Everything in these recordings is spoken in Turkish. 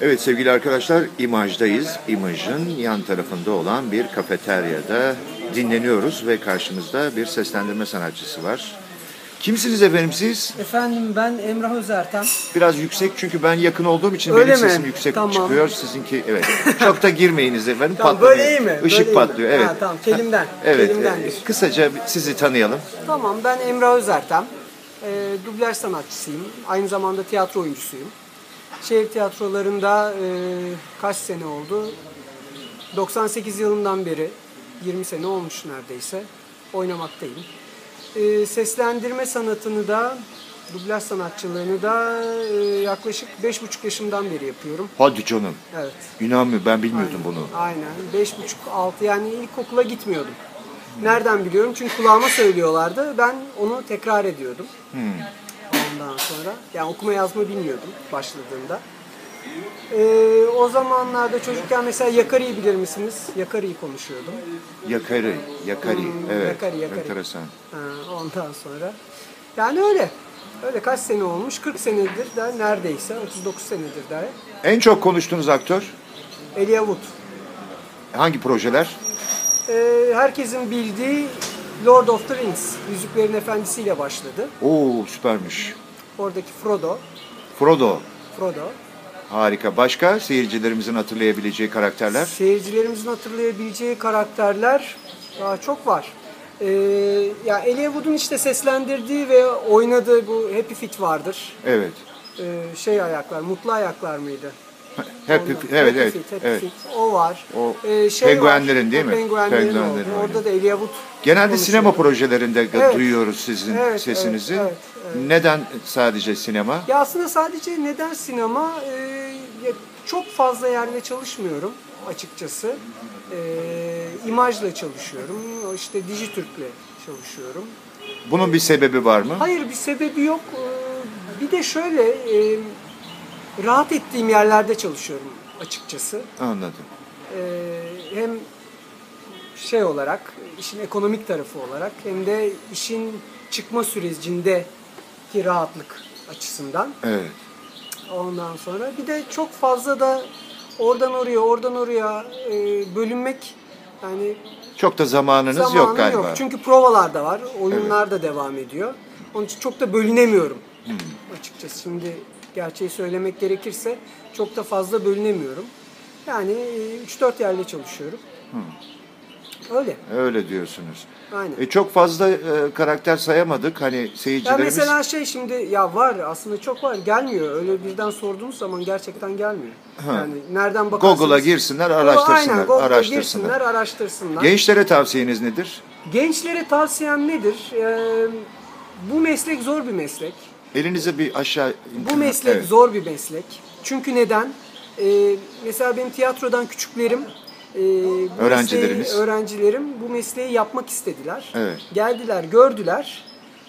Evet sevgili arkadaşlar İmaj'dayız. İmaj'ın yan tarafında olan bir kafeteryada dinleniyoruz ve karşımızda bir seslendirme sanatçısı var. Kimsiniz efendim siz? Efendim ben Emrah Özertem. Biraz yüksek çünkü ben yakın olduğum için Öyle benim mi? sesim yüksek Tamam. çıkıyor. Sizinki evet. Çok da girmeyiniz efendim. Tamam patlamıyor. böyle iyi mi? Işık Böyle iyi mi? patlıyor evet. Ha, tamam kelimden. Evet. Kelimdendir. e, kısaca sizi tanıyalım. Tamam ben Emrah Özertem. E, dublaj sanatçısıyım. Aynı zamanda tiyatro oyuncusuyum. Şehir tiyatrolarında e, kaç sene oldu? 98 yılından beri 20 sene olmuş neredeyse oynamaktayım. E, seslendirme sanatını da dublaj sanatçılığını da e, yaklaşık 5,5 yaşımdan beri yapıyorum. Hadi canım. Evet. İnanmıyorum ben bilmiyordum bunu. Aynen. Beş buçuk, altı yani ilkokula gitmiyordum. Nereden biliyorum? Çünkü kulağıma söylüyorlardı. Ben onu tekrar ediyordum. Ondan sonra. Yani okuma yazma bilmiyordum başladığımda. Ee, o zamanlarda çocukken mesela Yakari'yi bilir misiniz? Yakari'yi konuşuyordum. Yakari, yakari. evet. yakari, yakari. Enteresan. Ha, ondan sonra. Yani öyle. Öyle kaç sene olmuş? 40 senedir de neredeyse. 39 senedir de. En çok konuştuğunuz aktör Elijah Wood. hangi projeler? Ee, herkesin bildiği Lord of the Rings, Yüzüklerin Efendisi ile başladı. Oo süpermiş. Oradaki Frodo, Frodo. Frodo. Harika. Başka seyircilerimizin hatırlayabileceği karakterler? Seyircilerimizin hatırlayabileceği karakterler daha çok var. Ee, ya Elijah Wood'un işte seslendirdiği ve oynadığı bu Happy Feet vardır. Evet. Ee, şey ayaklar, mutlu ayaklar mıydı? Happy, Ondan- evet, evet, Feet, Happy evet. Feet. O var. O Ee, şey penguenlerin var. değil mi? Penguenlerin, Penguenlerin oldu. Orada da Elijah Wood Genelde konuşuyor. sinema projelerinde Evet. duyuyoruz sizin Evet, sesinizi. evet, evet, Neden sadece sinema? Ya aslında sadece neden sinema? Ee, çok fazla yerle çalışmıyorum açıkçası. Ee, imajla çalışıyorum. İşte Dijitürk'le çalışıyorum. Bunun bir sebebi var mı? Hayır bir sebebi yok. Ee, bir de şöyle e, rahat ettiğim yerlerde çalışıyorum açıkçası. Anladım. Ee, hem şey olarak, işin ekonomik tarafı olarak hem de işin çıkma sürecindeki rahatlık açısından. Evet. Ondan sonra bir de çok fazla da oradan oraya, oradan oraya e, bölünmek yani Çok da zamanınız yok galiba. yok. Çünkü provalar da var, oyunlar da devam ediyor. Onun için çok da bölünemiyorum Hmm. açıkçası. Şimdi gerçeği söylemek gerekirse çok da fazla bölünemiyorum. Yani e, 3-4 yerle çalışıyorum. Öyle. Öyle diyorsunuz. Aynen. E, çok fazla e, karakter sayamadık. Hani Ya seyircilerimiz... mesela şey şimdi ya var aslında çok var gelmiyor. Öyle birden sorduğunuz zaman gerçekten gelmiyor. Yani nereden bakarsınız. Google'a girsinler, Aynen araştırsınlar. Google'a araştırsınlar. girsinler, araştırsınlar. Gençlere tavsiyeniz nedir? Gençlere tavsiyem nedir? Ee, bu meslek zor bir meslek. Elinize bir aşağı... Bu meslek Evet. zor bir meslek. Çünkü neden? Ee, mesela benim tiyatrodan küçüklerim, e, bu Öğrencileriniz. mesleği- öğrencilerim bu mesleği yapmak istediler. Evet. Geldiler, gördüler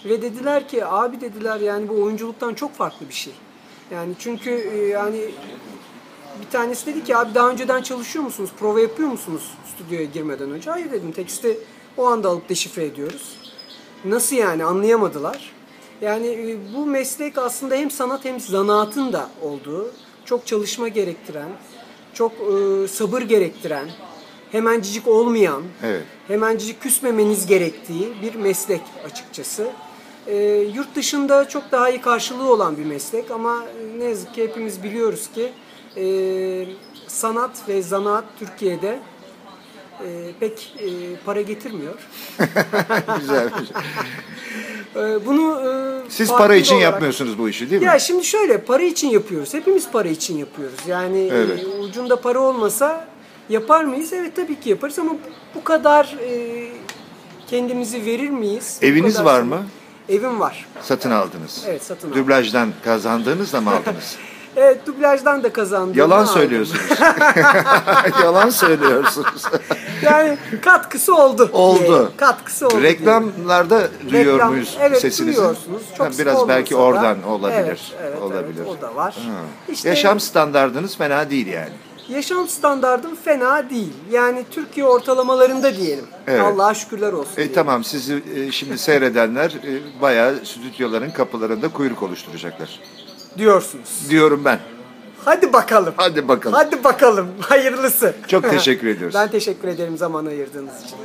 ve dediler ki abi dediler yani bu oyunculuktan çok farklı bir şey. Yani çünkü e, yani bir tanesi dedi ki abi daha önceden çalışıyor musunuz? Prova yapıyor musunuz stüdyoya girmeden önce? Hayır dedim. Teksti o anda alıp deşifre ediyoruz. Nasıl yani anlayamadılar. Yani e, bu meslek aslında hem sanat hem zanaatın da olduğu, çok çalışma gerektiren, çok e, sabır gerektiren, hemencicik olmayan, Evet. hemencicik küsmemeniz gerektiği bir meslek açıkçası. E, yurt dışında çok daha iyi karşılığı olan bir meslek ama e, ne yazık ki hepimiz biliyoruz ki e, sanat ve zanaat Türkiye'de e, pek e, para getirmiyor. Güzel. güzel. E, bunu e, Siz para için olarak- yapmıyorsunuz bu işi değil mi? Ya şimdi şöyle para için yapıyoruz. Hepimiz para için yapıyoruz. Yani e, Evet. ucunda para olmasa yapar mıyız? Evet tabii ki yaparız ama bu kadar e, kendimizi verir miyiz? Eviniz var mı? Evim var. Satın aldınız. Evet, satın aldım. Dublajdan kazandığınızla mı aldınız? Evet dublajdan da kazandım. Yalan söylüyorsunuz. Yalan söylüyorsunuz. Yani katkısı oldu. Oldu. diyelim. Katkısı oldu. Reklamlarda duyuyor Reklam- muyuz evet, sesinizi? duyuyorsunuz. Çok Ha, biraz belki da. oradan olabilir. Evet, evet, olabilir. evet, o da var. Ha. İşte- Yaşam standardınız fena değil yani. Yaşam standardım fena değil. Yani Türkiye ortalamalarında diyelim. Evet. Allah'a şükürler olsun. E, diyelim. tamam sizi e, şimdi seyredenler e, bayağı stüdyoların kapılarında kuyruk oluşturacaklar. Diyorsunuz. Diyorum ben. Hadi bakalım. Hadi bakalım. Hadi bakalım. Hayırlısı. Çok teşekkür ediyoruz. Ben teşekkür ederim zaman ayırdığınız için.